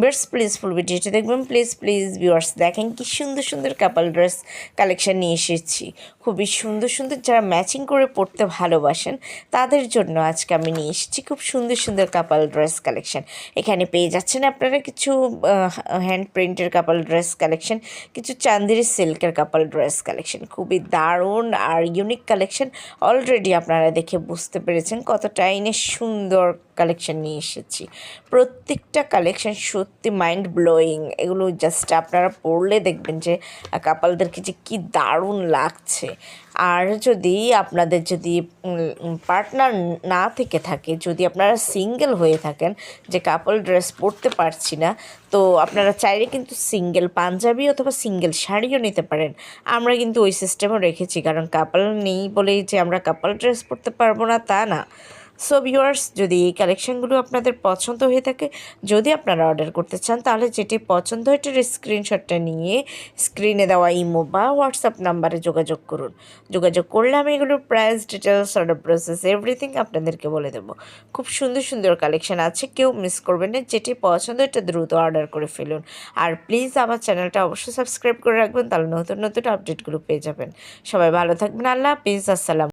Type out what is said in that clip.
Viewers please full ভিডিওটি দেখবেন। Please please viewers দেখেন কি সুন্দর সুন্দর কাপাল ড্রেস কালেকশান নিয়ে এসেছি। খুবই সুন্দর সুন্দর যারা ম্যাচিং করে পড়তে ভালোবাসেন, তাদের জন্য আজকে আমি নিয়ে এসেছি খুব সুন্দর সুন্দর কাপাল ড্রেস কালেকশন এখানে পেয়ে যাচ্ছেন আপনারা কিছু হ্যান্ড প্রিন্টের কাপাল ড্রেস কালেকশন কিছু চান্দির সিল্কের কাপাল ড্রেস কালেকশন খুবই দারুণ আর ইউনিক কালেকশন অলরেডি আপনারা দেখে বুঝতে পেরেছেন কতটা এনে সুন্দর কালেকশন নিয়ে এসেছি। প্রত্যেকটা কালেকশন সত্যি মাইন্ড ব্লোয়িং এগুলো জাস্ট আপনারা পড়লে দেখবেন যে কাপালদেরকে যে কী দারুণ লাগছে। আর যদি আপনাদের যদি পার্টনার না থেকে থাকে, যদি আপনারা সিঙ্গেল হয়ে থাকেন, যে কাপল ড্রেস পরতে পারছি না, তো আপনারা চাইলে কিন্তু সিঙ্গেল পাঞ্জাবি অথবা সিঙ্গেল শাড়িও নিতে পারেন। আমরা কিন্তু ওই সিস্টেমও রেখেছি, কারণ কাপল নেই বলেই যে আমরা কাপল ড্রেস পরতে পারব না, তা না। সো ভিউয়ার্স যদি এই কালেকশনগুলো আপনাদের পছন্দ হয়ে থাকে, যদি আপনারা অর্ডার করতে চান, তাহলে যেটি পছন্দ হয় এটার স্ক্রিনশটটা নিয়ে স্ক্রিনে দেওয়া ইমো বা হোয়াটসঅ্যাপ নাম্বারে যোগাযোগ করুন। যোগাযোগ করলে আমি এগুলোর price details order process everything আপনাদেরকে বলে দেবো। খুব সুন্দর সুন্দর কালেকশান আছে, কেউ মিস করবেন না, যেটি পছন্দ এটা দ্রুত অর্ডার করে ফেলুন। আর প্লিজ আমার চ্যানেলটা অবশ্যই সাবস্ক্রাইব করে রাখবেন, তাহলে নতুন নতুন আপডেটগুলো পেয়ে যাবেন। সবাই ভালো থাকবেন, আল্লাহ হাফিজ, আসসালাম